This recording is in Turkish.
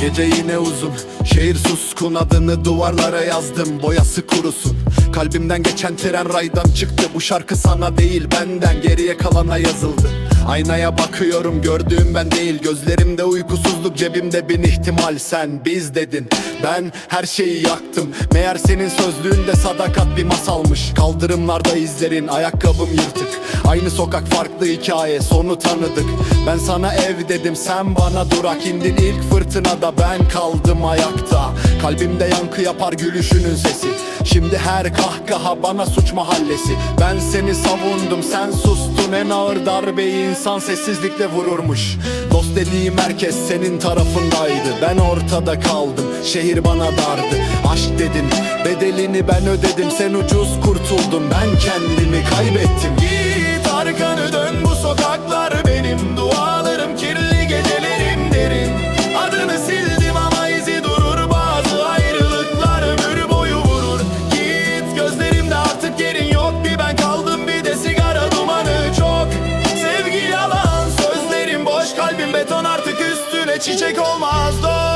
Gece yine uzun. Şehir suskun adını duvarlara yazdım. Boyası kurusun. Kalbimden geçen tren raydan çıktı. Bu şarkı sana değil benden. Geriye kalana yazıldı Aynaya bakıyorum gördüğüm ben değil. Gözlerimde uykusuzluk cebimde bin ihtimal. Sen biz dedin ben her şeyi yaktım. Meğer senin sözlüğünde sadakat bir masalmış. Kaldırımlarda izlerin ayakkabım yırtık. Aynı sokak farklı hikaye sonu tanıdık. Ben sana ev dedim sen bana durak indin. İlk fırtınada ben kaldım ayakta. Kalbimde yankı yapar gülüşünün sesi Şimdi her kahkaha bana suç mahallesi. Ben seni savundum sen sustun. En ağır darbeyi insan sessizlikle vururmuş. Dost dediğim herkes senin tarafındaydı. Ben ortada kaldım şehir bana dardı. Aşk dedin bedelini ben ödedim. Sen ucuz kurtuldun ben kendimi kaybettim çiçek olmaz dost